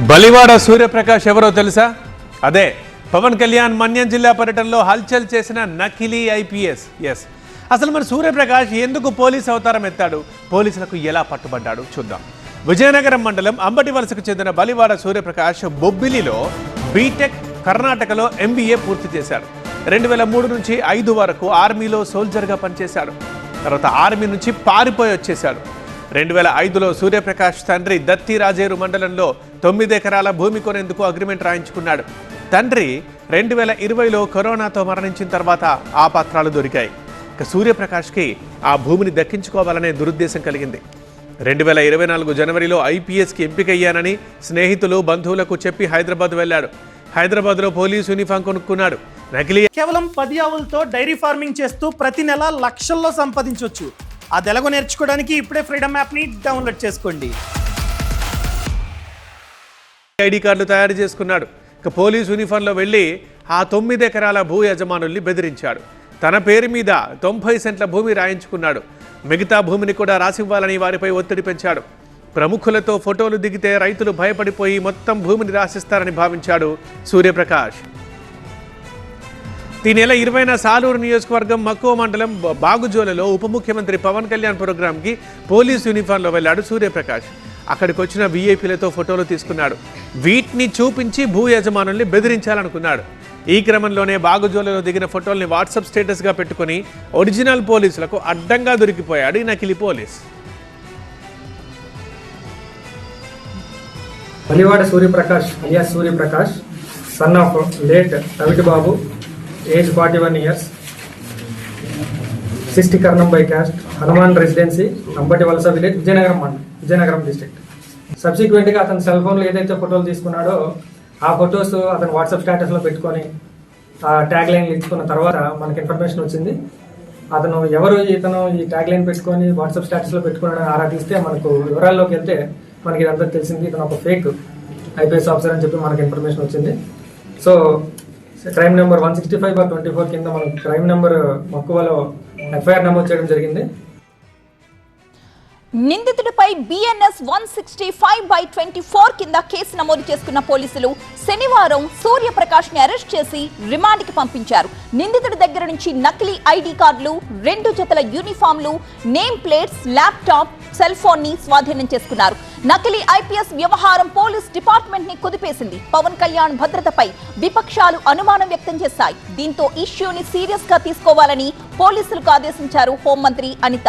బలివాడ సూర్యప్రకాష్ ఎవరో తెలుసా? అదే పవన్ కళ్యాణ్ మన్యం జిల్లా పర్యటనలో హల్చల్ చేసిన నకిలీ ఐపీఎస్. ఎస్ అసలు మరి సూర్యప్రకాష్ ఎందుకు పోలీస్ అవతారం ఎత్తాడు? పోలీసులకు ఎలా పట్టుబడ్డాడు? చూద్దాం. విజయనగరం మండలం అంబటి వలసకు చెందిన బలివాడ సూర్యప్రకాష్ బొబ్బిలిలో బీటెక్ కర్ణాటకలో ఎంబీఏ పూర్తి చేశాడు. రెండు వేల మూడు నుంచి ఐదు వరకు ఆర్మీలో సోల్జర్గా పనిచేశాడు. తర్వాత ఆర్మీ నుంచి పారిపోయి వచ్చేశాడు. రెండు వేల ఐదులో సూర్యప్రకాష్ తండ్రి దత్తి రాజేరు మండలంలో తొమ్మిది ఎకరాల భూమి కొనేందుకు అగ్రిమెంట్ రాయించుకున్నాడు. తండ్రి రెండు వేల ఇరవైలో కరోనాతో మరణించిన తర్వాత ఆ పత్రాలు దొరికాయి. ఇక సూర్యప్రకాష్కి ఆ భూమిని దక్కించుకోవాలనే దురుద్దేశం కలిగింది. రెండు వేల ఇరవై నాలుగు జనవరిలో ఐపీఎస్కి ఎంపికయ్యానని స్నేహితులు బంధువులకు చెప్పి హైదరాబాద్ వెళ్ళాడు. హైదరాబాద్లో పోలీసు యూనిఫామ్ కొనుక్కున్నాడు. నకిలీ కేవలం పది ఆవులతో డైరీ ఫార్మింగ్ చేస్తూ ప్రతి నెల లక్షల్లో సంపాదించవచ్చు అది ఎలాగో నేర్చుకోవడానికి ఇప్పుడే ఫ్రీడమ్ యాప్ని డౌన్లోడ్ చేసుకోండి. ఐడి కార్డులు తయారు చేసుకున్నాడు. ఇక పోలీస్ యూనిఫామ్లో వెళ్ళి ఆ తొమ్మిది ఎకరాల భూ యజమానుల్ని బెదిరించాడు. తన పేరు మీద తొంభై సెంట్ల భూమి రాయించుకున్నాడు. మిగతా భూమిని కూడా రాసివ్వాలని వారిపై ఒత్తిడి పెంచాడు. ప్రముఖులతో ఫోటోలు దిగితే రైతులు భయపడిపోయి మొత్తం భూమిని రాసిస్తారని భావించాడు సూర్యప్రకాష్. ఈ నెల ఇరవైన సాలూరు నియోజకవర్గం మక్కువ మండలం బాగుజోలలో ఉప ముఖ్యమంత్రి పవన్ కళ్యాణ్ ప్రోగ్రాంకి పోలీస్ యూనిఫామ్లో వెళ్ళాడు సూర్యప్రకాష్. అక్కడికి వచ్చిన వీఐపీలతో ఫోటోలు తీసుకున్నాడు. వీటిని చూపించి భూ యజమానుల్ని బెదిరించాలనుకున్నాడు. ఈ క్రమంలోనే బాగుజోలలో దిగిన ఫోటోల్ని వాట్సాప్ స్టేటస్గా పెట్టుకుని ఒరిజినల్ పోలీసులకు అడ్డంగా దొరికిపోయాడు ఈ నకిలీ police. Malivada Suryaprakash alias Suryaprakash son of late రవిటి Babu. Age forty one years sixty Karnam by caste Hanuman residency Ambati Valasa village Vizianagaram మండలం విజయనగరం డిస్ట్రిక్ట్ సబ్సిక్వెంట్గా అతని సెల్ ఫోన్లో ఏదైతే ఫోటోలు తీసుకున్నాడో ఆ ఫొటోస్ అతను వాట్సాప్ స్టేటస్లో పెట్టుకొని ఆ ట్యాగ్ లైన్లు ఇచ్చుకున్న తర్వాత మనకి ఇన్ఫర్మేషన్ వచ్చింది. అతను ఎవరు ఇతను ఈ ట్యాగ్ లైన్ పెట్టుకొని వాట్సాప్ స్టేటస్లో పెట్టుకున్నాడని ఆరా తీస్తే మనకు వివరాల్లోకి వెళ్తే మనకి ఇదంతా తెలిసింది. ఇతను ఒక ఫేక్ ఐపీఎస్ ఆఫీసర్ అని చెప్పి మనకి ఇన్ఫర్మేషన్ వచ్చింది. So crime number one sixty five bar twenty four కింద మనం క్రైమ్ నెంబర్ మక్కువలో ఎఫ్ఐఆర్ నమోదు చేయడం జరిగింది. నిందితుడిపై BNS one sixty five by twenty four కింద కేసు నమోదు చేసుకున్న పోలీసులు శనివారం సూర్యప్రకాష్ని అరెస్ట్ చేసి రిమాండ్కి పంపించారు. నిందితుడి దగ్గర నుంచి నకిలీ ఐడి కార్డులు రెండు జతల యూనిఫామ్లు నేమ్ ప్లేట్స్ ల్యాప్టాప్ సెల్ ఫోన్ని స్వాధీనం చేసుకున్నారు. నకిలీ ఐపీఎస్ వ్యవహారం పోలీస్ డిపార్ట్మెంట్ని కుదిపేసింది. పవన్ కళ్యాణ్ భద్రతపై విపక్షాలు అనుమానం వ్యక్తం చేశాయి. దీంతో ఇష్యూని సీరియస్గా తీసుకోవాలని పోలీసులకు ఆదేశించారు హోంమంత్రి అనిత.